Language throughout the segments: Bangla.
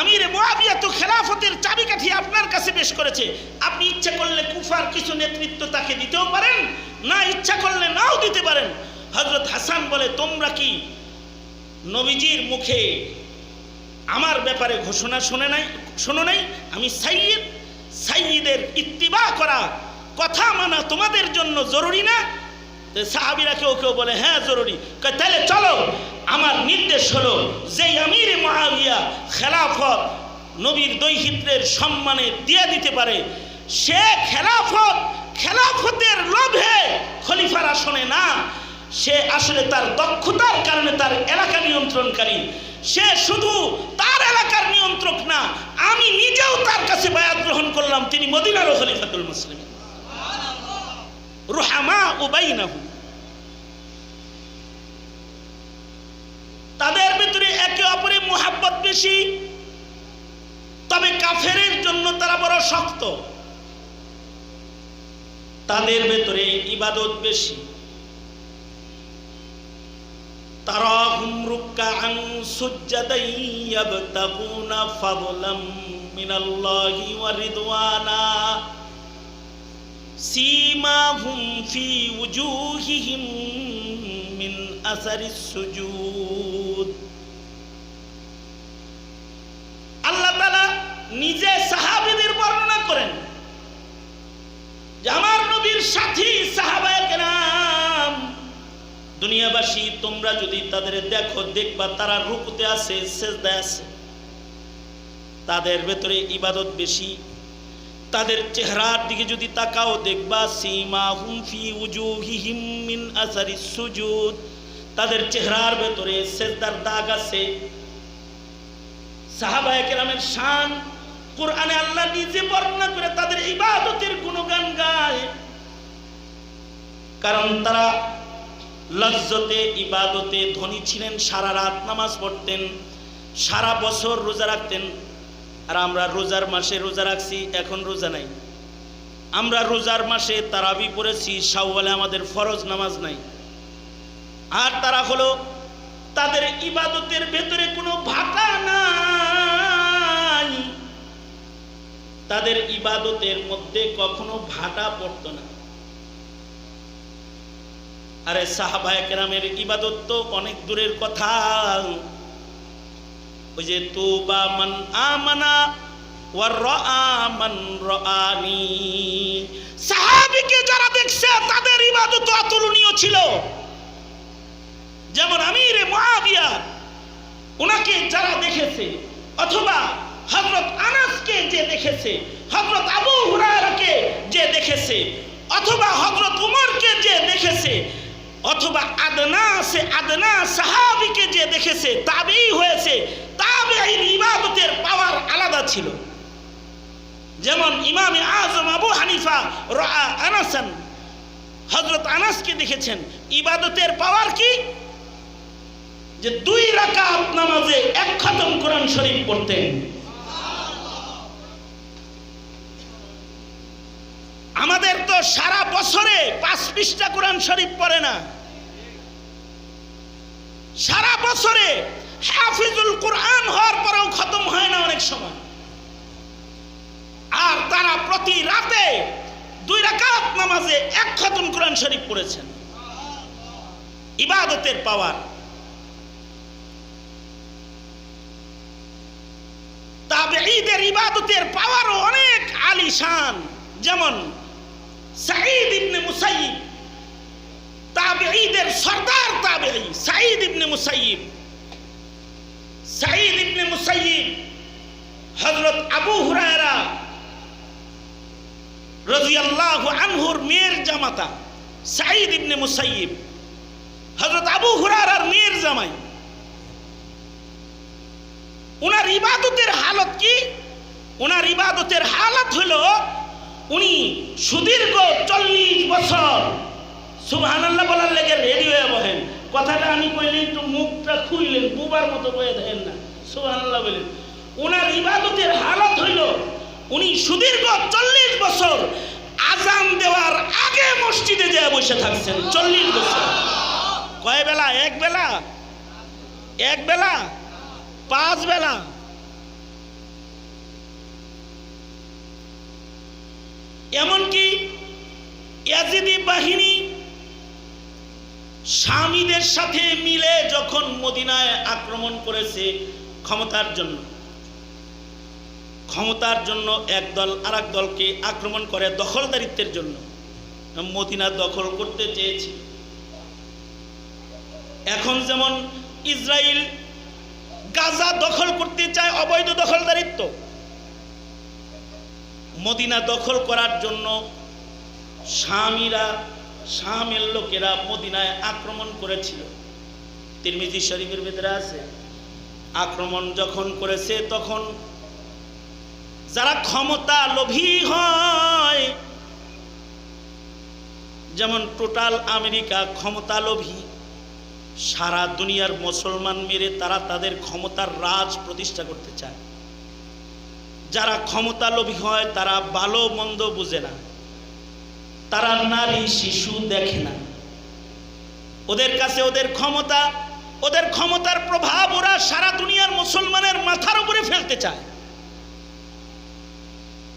আমির মুয়াবিয়া তো খেলাফতের চাবিকাঠি আপনার কাছে পেশ করেছে। আপনি ইচ্ছা করলে কুফার কিছু নেতৃত্ব তাকে দিতেও পারেন, না ইচ্ছা করলে নাও দিতে পারেন। হজরত হাসান বলে, তোমরা কি নবীজির মুখে আমার ব্যাপারে ঘোষণা শুনে নাই, শোনো নাই? আমি সাইয়দ সাইয়দের ইত্তিবা করা, কথা মানা তোমাদের জন্য জরুরি না? সাহাবিরা কেউ কেউ বলে হ্যাঁ জরুরি। তাহলে চলো, আমার নির্দেশ হলো যেই আমির মহাবিয়া খেলাফত নবীর দৈহিত্রের সম্মানে দিয়ে দিতে পারে, সে খেলাফত, খেলাফতের লোভে খলিফার আসনে না, সে আসলে তার দক্ষতার কারণে তার এলাকা নিয়ন্ত্রণকারী, সে শুধু তার এলাকার নিয়ন্ত্রক না, আমি নিজেও তার কাছে বায়াত গ্রহণ করলাম, তিনি মদিনার খলিফাতুল মুসলিম রুহামা উবাইনাহু তাদের ভিতরে একে অপরে মোহাব্বত বেশি, তবে কাফেরের জন্য তারা বড় শক্ত। তাদের ভেতরে ইবাদত বেশি। সুজ্জাদান ইয়াবতাগুনা ফাদলাম মিনাল্লাহি সীমাহুম ফি উজুহিহিম মিন আসারিস সুজুদ আল্লাহ নিজে সাহাবীদের বর্ণনা করেন যে আমার সাথী সাহাবায়ে কেরাম, দুনিয়াবাসী, তোমরা যদি তাদের দেখো, দেখবা তারা রুকুতে আছে, সেজদায় আছে। তাদের ভেতরে ইবাদত বেশি তাদের চেহারার দিকে যদি তাকাও, দেখবা সীমা হুমফি উজুহিহিম মিন আসারি সুজুদ। তাদের চেহারার ভেতরে সেজদার দাগ আছে। সাহাবায়ে কেরামের শান কোরআনে আল্লাহ নিজে বর্ণনা করে তাদের ইবাদতের গুণগান গায়। কারণ তারা লজ্জতে, ইবাদতে ধনী ছিলেন, সারা রাত নামাজ পড়তেন, সারা বছর রোজা রাখতেন। আর আমরা রোজার মাসে রোজা রাখছি, এখন রোজা নাই। আমরা রোজার মাসে তারাবি পড়েছি, শাওয়ালে আমাদের ফরজ নামাজ নাই। আর তারা হলো তাদের ইবাদতের ভেতরে কোনো ভাটা নাই। তাদের ইবাদতের মধ্যে কখনো ভাটা পড়তো না। আরে সাহাবায়ে ইবাদত তো অনেক দূরের কথা। ওই যে মান আমানা ওয়ার রাআ মান রাআনি। সাহাবীকে যারা দেখছে, তাদের অতুলনীয় ছিল। যেমন ওনাকে যারা দেখেছে, অথবা হযরত আনাসকে যে দেখেছে যে দেখেছে, অথবা যে দেখেছে, অথবা আদনা আছে আদনা সাহাবিকে যে দেখেছে, তাবেই হয়েছে তাবেঈর ইবাদতের পাওয়ার আলাদা ছিল। যেমন ইমামে আজম আবু হানিফা রা আনাসান হজরত আনাসকে দেখেছেন, ইবাদতের পাওয়ার কি? যে দুই রাকাত নামাজে এক খতম কোরআন শরীফ পড়তেন। আমাদের তো সারা বছরে পাঁচ পৃষ্ঠা কোরআন শরীফ পড়ে না। সারা বছরে হাফিজুল কোরআন হওয়ার পরেও খতম হয় না অনেক সময়। আর তারা প্রতি রাতে দুই রাকাত নামাজে এক খতম কোরআন শরীফ পড়েছেন। ইবাদতের পাওয়ার। তবে ঈদের ইবাদতের পাওয়ারও অনেক আলিশান, যেমন সাঈদ ইবনে মুসাইব তাবেঈদের সরদার তাবেঈ, সাঈদ ইবনে মুসাইব সাঈদ ইবনে মুসাইব হযরত আবু হুরায়রা রাদিয়াল্লাহু আনহুর মেয়ের জামাতা, সাঈদ ইবনে মুসাইব হযরত আবু হুরায়রার মেয়ের জামাই। ওনার ইবাদতের হালত কি? ওনার ইবাদতের হালত হলো উনি সুদীর্ঘ চল্লিশ বছর, সুবহানাল্লাহ বলার লেগে রেডি হয়ে বহেন কথাটা আমি কইলে একটু মুখটা খুললেন বুবার মতো বয়ে দেন না। সুবহানাল্লাহ বলেন। ওনার ইবাদতের হালত হইল, উনি সুদীর্ঘ চল্লিশ বছর আজান দেওয়ার আগে মসজিদে যেয়ে বসে থাকছেন, চল্লিশ বছর। কয় বেলা? এক বেলা? এক বেলা? পাঁচ বেলা? এমনকি এজিদি বাহিনী স্বামীদের সাথে মিলে যখন মদিনায় আক্রমণ করেছে ক্ষমতার জন্য ক্ষমতার জন্য একদল আর দলকে আক্রমণ করে দখলদারিত্বের জন্য, মদিনা দখল করতে চেয়েছে। এখন যেমন ইসরায়েল গাজা দখল করতে চায় অবৈধ দখলদারিত্ব, মদিনা দখল করার জন্য স্বামীরা শামের লোকেরা মদিনায় আক্রমণ করেছিল। তিরমিজি শরীফের ভেতরে আছে। আক্রমণ যখন করেছে, তখন যারা ক্ষমতা লোভী হয়, যেমন টোটাল আমেরিকা ক্ষমতা লোভী, সারা দুনিয়ার মুসলমান মেরে তারা তাদের ক্ষমতার রাজ প্রতিষ্ঠা করতে চায়। যারা ক্ষমতা লোভী হয়, তারা ভালো মন্দ বুঝে না। তারা নারী শিশু দেখে না। ওদের কাছে ওদের ক্ষমতা, ওদের ক্ষমতার প্রভাব ওরা সারা দুনিয়ার মুসলমানের মাথার উপরে ফেলতে চায়।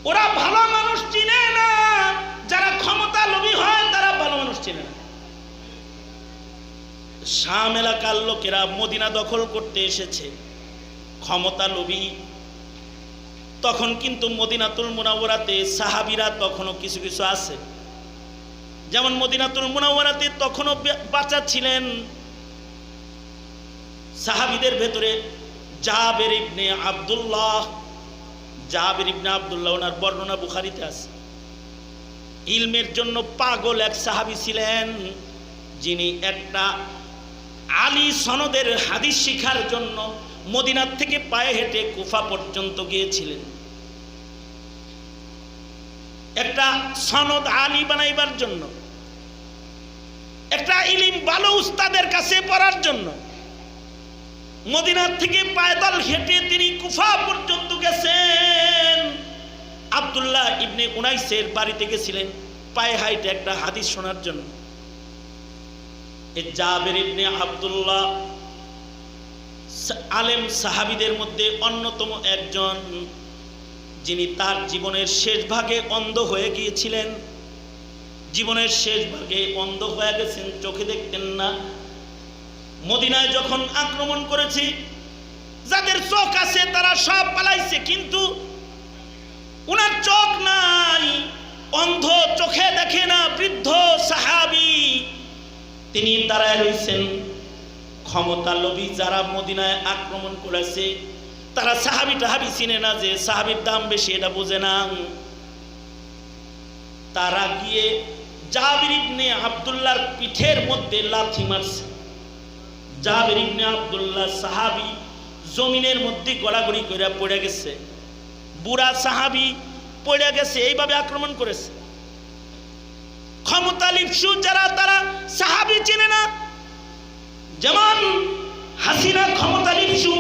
ওরা ভালো মানুষ চিনে না, যারা ক্ষমতা লোভী হয় তারা ভালো মানুষ চিনে না। শাম এলাকার লোকেরা মদিনা দখল করতে এসেছে, ক্ষমতা লোভী। তখন কিন্তু মদিনাতুল মুনাওয়ারাতে সাহাবিরা তখনও কিছু কিছু আছে। যেমন মদিনাতুল মুনাওয়ারাতে তখনও বাচ্চা ছিলেন সাহাবিদের ভেতরে জাবের ইবনে আব্দুল্লাহ। জাবের ইবনে আবদুল্লাহ, ওনার বর্ণনা বুখারিতে আছে। ইলমের জন্য পাগল এক সাহাবি ছিলেন, যিনি একটা আলী সনদের হাদিস শিখার জন্য মদিনার থেকে পায়ে হেঁটে কুফা পর্যন্ত গিয়েছিলেন। একটা সনদ আলী বানাইবার জন্য, একটা ইলিম ভালো উস্তাদের কাছে পড়ার জন্য, মদিনার থেকে পায়দল হেঁটে তিনি কুফা পর্যন্ত গেছেন। আব্দুল্লাহ ইবনে উনাইসের বাড়িতে গেছিলেন পায়ে হাইটে একটা হাদিস শোনার জন্য। জাবের ইবনে আব্দুল্লাহ আলেম সাহাবিদের মধ্যে অন্যতম একজন যিনি তার জীবনের শেষ ভাগে অন্ধ হয়ে গিয়েছিলেন, জীবনের শেষ ভাগে অন্ধ হয়ে গেছেন, চোখে দেখতেন না। মদিনায় যখন আক্রমণ করেছি, যাদের চোখ আছে তারা সব পালাইছে, কিন্তু উনার চোখ নাই। অন্ধ চোখে দেখে না, বৃদ্ধ সাহাবি। তিনি দাঁড়ায় রয়েছেন ক্ষমতা লোভী যারা মদিনায় আক্রমণ করেছে তারা সাহাবি টাহাবি চিনে না যে সাহাবির দাম বেশি, এটা বোঝে না। তারা গিয়ে জাবির ইবনে আব্দুল্লাহর পিঠের মধ্যে লাথি মারছে। জাবির ইবনে আব্দুল্লাহ সাহাবি জমিনের মধ্যে গড়াগড়ি করে পড়ে গেছে। বুড়া সাহাবি পড়ে গেছে, এইভাবে আক্রমণ করেছে। ক্ষমতা লিপসু যারা, তারা সাহাবি চেনে না। যেমন হাসিনা ক্ষমতা লিপসু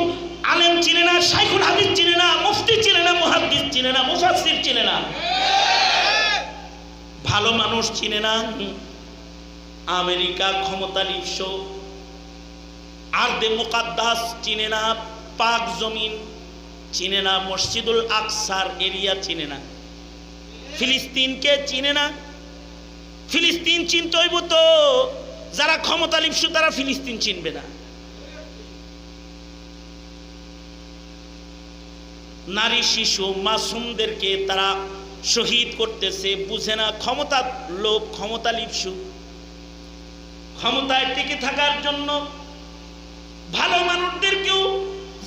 আলেম চিনে না, শাইখুল হাদিস চিনে না, মুফতি চিনে না, মুহাদ্দিস চিনে না, মুফাসসির চিনে না। ভালো মানুষ চিনে না, আমেরিকা ক্ষমতা লিপস আর্দে মুকাদ্দাস চিনে না, পাক জমিন চিনে না, মসজিদুল আকসার এরিয়া চিনে না। ফিলিস্তিনকে চিনে না? ফিলিস্তিন চিনতে হইব তো, যারা ক্ষমতা লিপসু তারা ফিলিস্তিন চিনবে না। নারী, শিশু, মাসুমদেরকে তারা শহীদ করতেছে। বুঝে না, ক্ষমতা লোক ক্ষমতা লিপসু। ক্ষমতায় টিকে থাকার জন্য ভালো মানুষদেরকেও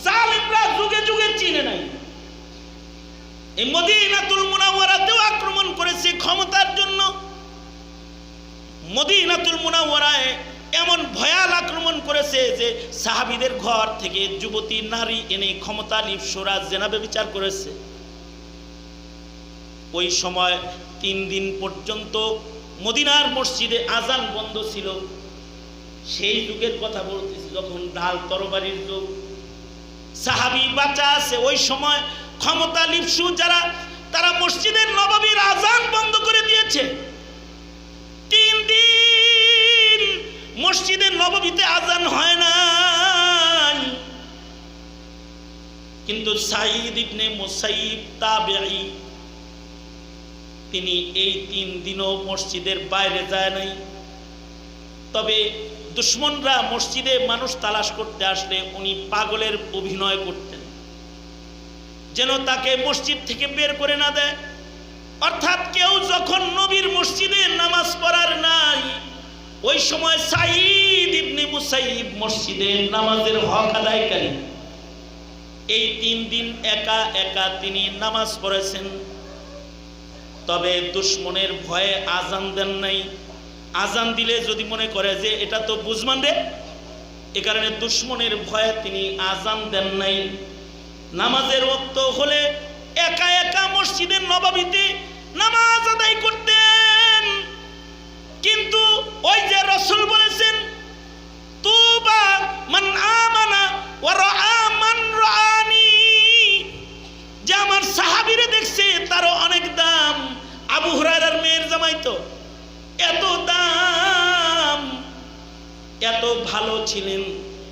জালিমরা যুগে যুগে চিনে নাই। এই মদিনাতুল মুনাওয়ারাতেও আক্রমণ করেছে ক্ষমতার জন্য। মদিনাতুল মুনাওয়ারায় এমন করেছে যে সাহাবিদের ঘর থেকে যুবতী নারী এনে ক্ষমতা লিপসরা জেনাবে বিচার করেছে। ওই সময় তিন দিন পর্যন্ত মদিনার মসজিদে আজান বন্ধ ছিল। সেই যুগের কথা বলতেছি, যখন ডাল তরবারির যুগ। সাহাবি বাচ্চা আছে, ওই সময় ক্ষমতা লিপসু যারা, তারা মসজিদের নবাবীর আজান বন্ধ করে দিয়েছে। তিন দিন মসজিদের নববীতে আজান হয় না কিন্তু সাইদ ইবনে মুসাইব তাবেঈ, তিনি এই তিন দিনও মসজিদের বাইরে যায় নাই। তবে দুশ্মনরা মসজিদে মানুষ তালাশ করতে আসলে উনি পাগলের অভিনয় করতেন। যেন তাকে মসজিদ থেকে বের করে না দেয়। অর্থাৎ কেউ যখন নবীর মসজিদে নামাজ পড়ার নাই ওই সময় সাইদ ইবনে মুসাইব মসজিদে নামাজের হক আদায়কারী। এই তিন দিন একা একা তিনি নামাজ পড়েছেন। তবে দুশ্মনের ভয়ে আজান দেন নাই। আজান দিলে যদি মনে করে যে এটা তো বুঝমান রে, এ কারণে দুশ্মনের ভয়ে তিনি আজান দেন নাই। নামাজের রক্ত হলে একা একা মসজিদের নবাবিতে নামাজ আদায় কিন্তু ওই যে রসুল বলেছেন, তুবা মান আমানা ওয়া মান রাআনি। যে আমার সাহাবীরে দেখছে, তারও অনেক দাম। আবু হুরায়রার মেয়ের জামাই তো, এত দাম। এত ভালো ছিলেন,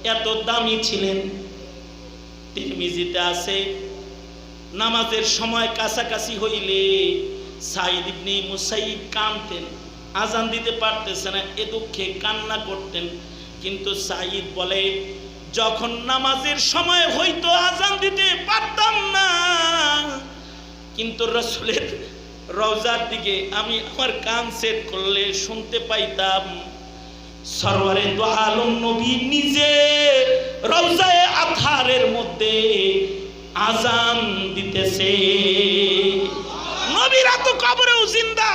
এত দামি ছিলেন। তিরমিজিতে আছে, নামাজের সময় কাছাকাছি হইলে সাইদ ইবনে মুসাইব কানতেন। আজান দিতে পারতেছে না, এ দুঃখে কান্না করতেন। কিন্তু সাইদ বলে, যখন নামাজের সময় হইতো, আজান দিতে পারতাম না। কিন্তু রসুলের রওজার দিকে আমি আমার কান সেট করলে শুনতে পাইতাম, সরওয়ারে তো নবী নিজে রওজায়ে আথারের মধ্যে আজান দিতেছে। নবীরা তো কবরেও জিন্দা।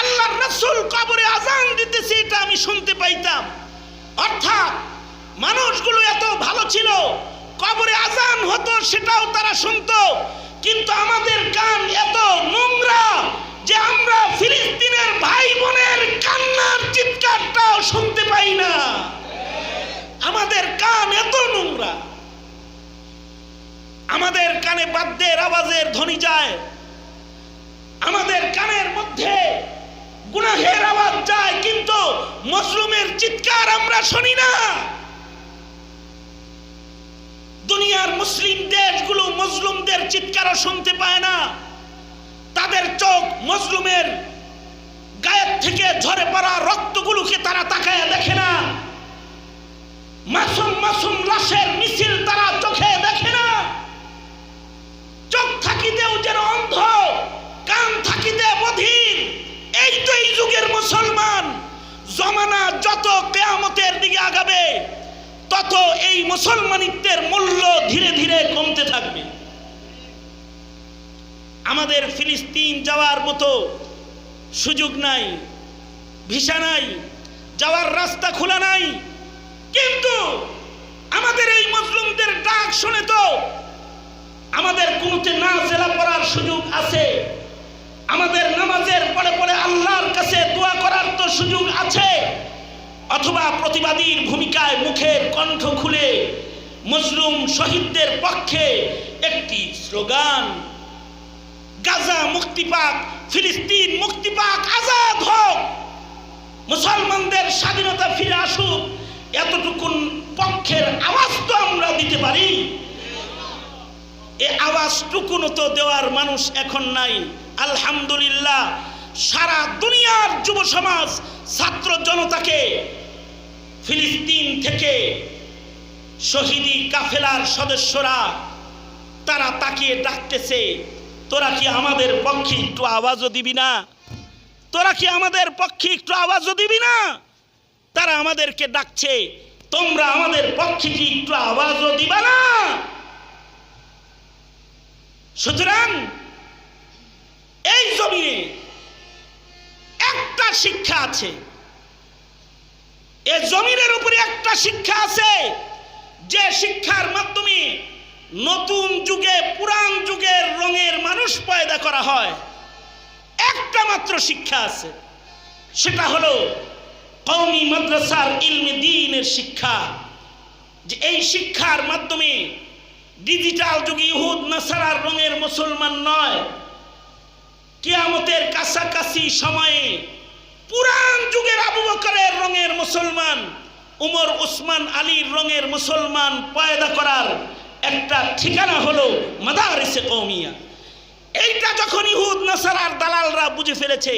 আল্লাহর রাসূল কবরে আজান দিতেছে, এটা আমি শুনতে পাইতাম। অর্থাৎ মানুষগুলো এত ভালো ছিল, কবরে আজান হতো, সেটাও তারা শুনতো। কিন্তু আমাদের কান এত নোংরা যে আমরা ফিলিস্তিনের ভাই বোনের কান্নার চিৎকারটাও শুনতে পাই না। আমাদের কান এত নোংরা। আমাদের কানে বাদ্যের আওয়াজের ধ্বনি যায়। আমাদের কানের মধ্যে গুনাহের আওয়াজ যায়, কিন্তু মজলুমের চিৎকার আমরা শুনি না। দুনিয়ার মুসলিম দেশগুলো মজলুমদের চিৎকারও শুনতে পায় না। তাদের চোখ মজলুমের গায়ের থেকে ঝরে পড়া রক্তগুলোকে তারা তাকায় দেখে না। মাসুম মাসুম লাশের মিছিল তারা চোখে দেখে না। চোখ থাকিতেও যেন অন্ধ কান থাকিতে বধির এই তো এই যুগের মুসলমান জমানা যত কেয়ামতের দিকে আগাবে, তত এই মুসলমানিত্বের মূল্য ধীরে ধীরে কমতে থাকবে। আমাদের ফিলিস্তিন যাওয়ার মতো সুযোগ নাই, ভিসা নাই, যাওয়ার রাস্তা খোলা নাই। কিন্তু আমাদের এই মজলুমদের ডাক শুনে তো আমাদের কোনোতে না জেলা পড়ার সুযোগ আছে। আমাদের নামাজের পরে পরে আল্লাহর কাছে দোয়া করার তো সুযোগ আছে। অথবা প্রতিবাদীর ভূমিকায় মুখের কণ্ঠ খুলে মজলুম শহীদদের পক্ষে একটি স্লোগান, গাজা মুক্তি পাক ফিলিস্তিন মুক্তি পাক আজাদ হোক। মুসলমানদের স্বাধীনতা ফিরে আসুক। এতটুকুন পক্ষের আওয়াজ তো আমরা দিতে পারি। এ আওয়াজটুকুন তো দেওয়ার মানুষ এখন নাই। আলহামদুলিল্লাহ, সারা দুনিয়ার যুব সমাজ ছাত্র জনতাকে ফিলিস্তিন থেকে শহীদি কাফেলার সদস্যরা তারা তাকিয়ে ডাকতেছে, তোরা কি আমাদের পক্ষে একটু আওয়াজও দিবি না? তোরা কি আমাদের পক্ষে একটু আওয়াজও দিবি না? তারা আমাদেরকে ডাকছে, তোমরা আমাদের পক্ষে কি একটু আওয়াজও দিবা না? সুতরাং এই জমিনে একটা শিক্ষা আছে। এ জমিনের উপরে একটা শিক্ষা আছে যে শিক্ষার মাধ্যমে নতুন যুগে পুরান যুগের রঙের মানুষ পয়দা করা হয়। একটা মাত্র শিক্ষা আছে, সেটা হলো কৌমি মাদ্রাসার ইলমে দিনের শিক্ষা। যে এই শিক্ষার মাধ্যমে ডিজিটাল যুগে ইহুদ, নাসারার রঙের মুসলমান নয়। কিয়ামতের কাছাকাছি সময়ে পুরান যুগের আবু বকরের রঙের মুসলমান, উমর উসমান আলীর রঙের মুসলমান পয়দা করার একটা ঠিকানা হলো মাদারিসে কৌমিয়া এইটা যখন ইহুদ, নাসারার দালালরা বুঝে ফেলেছে,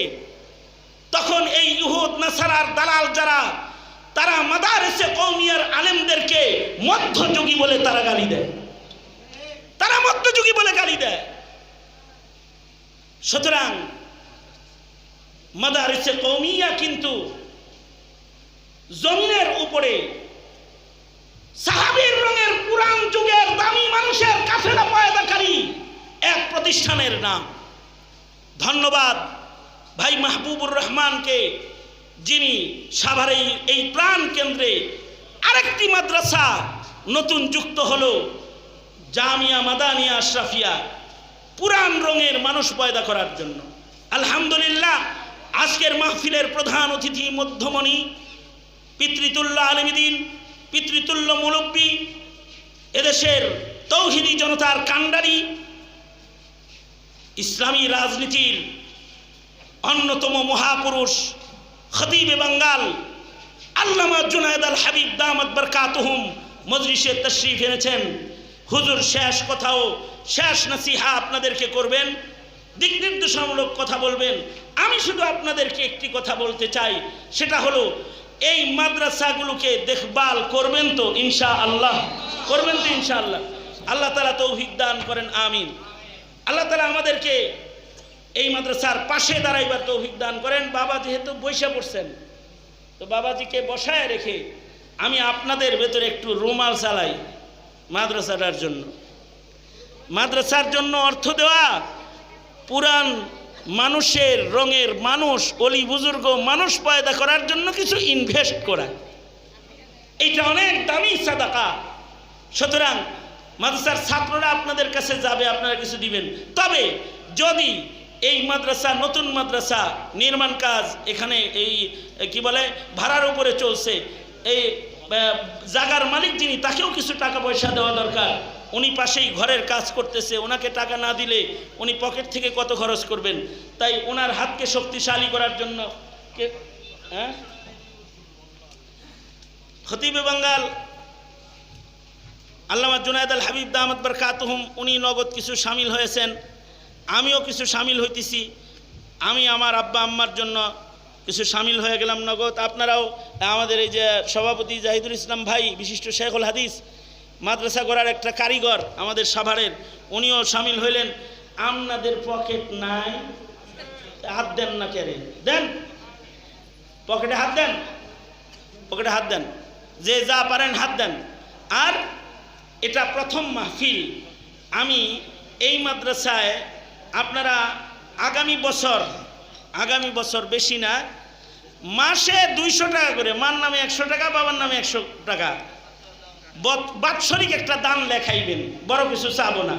তখন এই ইহুদ, নাসারার দালাল যারা, তারা মাদারেসে কৌমিয়ার আলেমদেরকে মধ্যযুগী বলে তারা গালি দেয়। তারা মধ্যযুগী বলে গালি দেয়। সুতরাং মাদারিসে কৌমিয়া কিন্তু জমিনের উপরে সাহাবীর রঙের পুরান যুগের দামি মানুষের কাফেলা পয়দাকারী এক প্রতিষ্ঠানের নাম। ধন্যবাদ ভাই মাহবুবুর রহমানকে, যিনি সাভার এই এই প্রাণ কেন্দ্রে আরেকটি মাদ্রাসা নতুন যুক্ত হলো। জামিয়া মাদানিয়া আশরাফিয়া, পুরান রঙের মানুষ পয়দা করার জন্য। আলহামদুলিল্লাহ, আজকের মাহফিলের প্রধান অতিথি মধ্যমণি, পিতৃতুল্লাহ আলমীদিন পিতৃতুল্য মুলব্বী এদেশের তৌহিদি জনতার কাণ্ডারি, ইসলামী রাজনীতির অন্যতম মহাপুরুষ, খতিবে বাঙ্গাল, আল্লামা জুনায়দ আল হাবিব দামত বরকাতহুম মজলিসে তশরিফ এনেছেন। হুজুর, শেষ কথাও, শেষ নসিহা আপনাদেরকে করবেন। দিক নির্দেশনামূলক কথা বলবেন। আমি শুধু আপনাদেরকে একটি কথা বলতে চাই, সেটা হলো, এই মাদ্রাসাগুলোকে দেখভাল করবেন তো ইনশা আল্লাহ করবেন তো ইনশা আল্লাহ আল্লাহ তালা তৌফিক দান করেন, আমিন। আল্লাহ তালা আমাদেরকে এই মাদ্রাসার পাশে দাঁড়াইবার তৌফিক দান করেন। বাবা যেহেতু বৈশা পড়ছেন, তো বাবাজিকে বসায় রেখে আমি আপনাদের ভেতরে একটু রুমাল চালাই। মাদ্রাসাটার জন্য। মাদ্রাসার জন্য অর্থ দেওয়া পুরান মানুষের রঙের মানুষ, অলি বুজুর্গ মানুষ পয়দা করার জন্য কিছু ইনভেস্ট করা। এটা অনেক দামি সাদাকা। সুতরাং মাদ্রাসার ছাত্ররা আপনাদের কাছে যাবে, আপনারা কিছু দিবেন। তবে যদি এই মাদ্রাসা, নতুন মাদ্রাসা নির্মাণ কাজ এখানে এই, কি বলে, ভাড়ার উপরে চলছে, এই জাগার মালিক যিনি, তাকেও কিছু টাকা পয়সা দেওয়া দরকার। উনি পাশেই ঘরের কাজ করতেছে, ওনাকে টাকা না দিলে উনি পকেট থেকে কত খরচ করবেন? তাই ওনার হাতকে শক্তিশালী করার জন্য কে হ্যাঁ? বাঙ্গাল, আল্লামা জুনায়দ আল হাবিব দামদ বরকাতহুম, উনি নগদ কিছু সামিল হয়েছেন। আমিও কিছু সামিল হইতেছি। আমি আমার আব্বা আম্মার জন্য কিছু সামিল হয়ে গেলাম নগদ। আপনারাও, আমাদের এই যে সভাপতি জাহিদুল ইসলাম ভাই, বিশিষ্ট শেখুল হাদিস, মাদ্রাসা গড়ার একটা কারিগর আমাদের সাভারের, উনিও সামিল হইলেন। আপনাদের পকেট নাই। হাত দেন না কেরে দেন। পকেটে হাত দেন। পকেটে হাত দেন। যে যা পারেন হাত দেন। আর এটা প্রথম মাহফিল। আমি এই মাদ্রাসায় আপনারা আগামী বছর আগামী বছর বেশি না, মাসে দুইশো টাকা করে, মার নামে একশো টাকা, বাবার নামে একশো টাকা। বৎ- বাৎসরিক একটা দান লেখাইবেন, বড় কিছু চাবো না।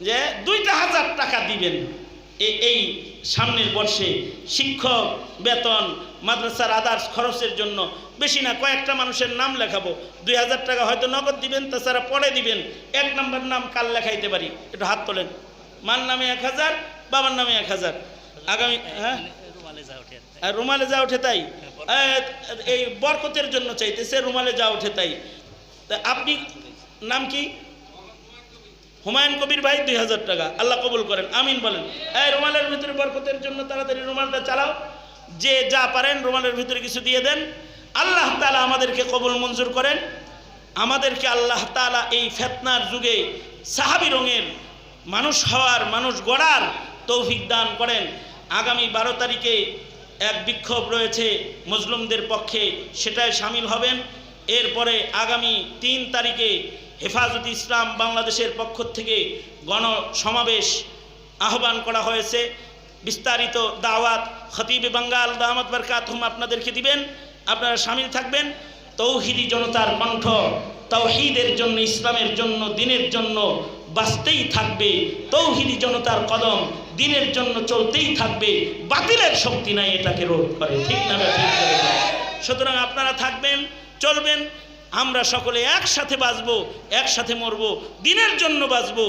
যে দুইটা হাজার টাকা দিবেন। এই সামনের বর্ষে শিক্ষক, বেতন, মাদ্রাসার আদার্স খরচের জন্য বেশি না, কয়েকটা মানুষের নাম লেখাবো। দুই হাজার টাকা হয়তো নগদ দিবেন, তাছাড়া পরে দিবেন। এক নম্বর নাম কাল লেখাইতে পারি। একটু হাত তোলেন। মার নামে এক হাজার, বাবার নামে এক হাজার। আগামী হ্যাঁ? আর রুমালে যা ওঠে তাই? এই বরকতের জন্য চাইতেছে রুমালে যা ওঠে তাই। আপনি নাম কি? হুমায়ুন কবির ভাই দুই হাজার টাকা। আল্লাহ কবুল করেন আমিন বলেন। এই রুমালের ভিতরে বরকতের জন্য তাড়াতাড়ি রুমালটা চালাও। যে যা পারেন রুমালের ভিতরে কিছু দিয়ে দেন। আল্লাহ তালা আমাদেরকে কবুল মঞ্জুর করেন। আমাদেরকে আল্লাহ তালা এই ফেতনার যুগে সাহাবি রঙের মানুষ হওয়ার মানুষ গড়ার তৌফিক দান করেন। আগামী বারো তারিখে এক বিক্ষোভ রয়েছে মুসলিমদের পক্ষে, সেটায় সামিল হবেন। এরপরে আগামী তিন তারিখে হেফাজত ইসলাম বাংলাদেশের পক্ষ থেকে গণ সমাবেশ আহ্বান করা হয়েছে। বিস্তারিত দাওয়াত খতিবে বাঙ্গাল দামাত বরকাতহুম আপনাদেরকে দিবেন। আপনারা সামিল থাকবেন। তৌহিদি জনতার কণ্ঠ তৌহিদের জন্য, ইসলামের জন্য, দিনের জন্য বাঁচতেই থাকবে। তৌহিদি জনতার কদম দিনের জন্য চলতেই থাকবে, বাতিলের শক্তি নাই এটাকে রোধ করে, ঠিক না ঠিক করে সুতরাং আপনারা থাকবেন, চলবেন, আমরা সকলে একসাথে বাঁচবো, একসাথে মরব, দিনের জন্য বাঁচবো,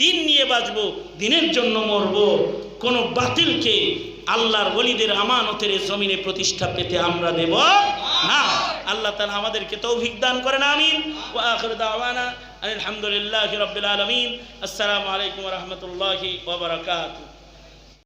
দিন নিয়ে বাঁচবো, দিনের জন্য মরব। কোনো বাতিলকে আল্লাহর বলিদের আমানতের জমিনে প্রতিষ্ঠা পেতে আমরা দেব না। আল্লাহ তালা আমাদেরকে তৌফিক দান করেন, আমিন। দাওয়ানা আলহামদুলিল্লাহ রবিল আলমিন। আসসালামু আলাইকুম রহমতুল্লাহি ওবরাকাতু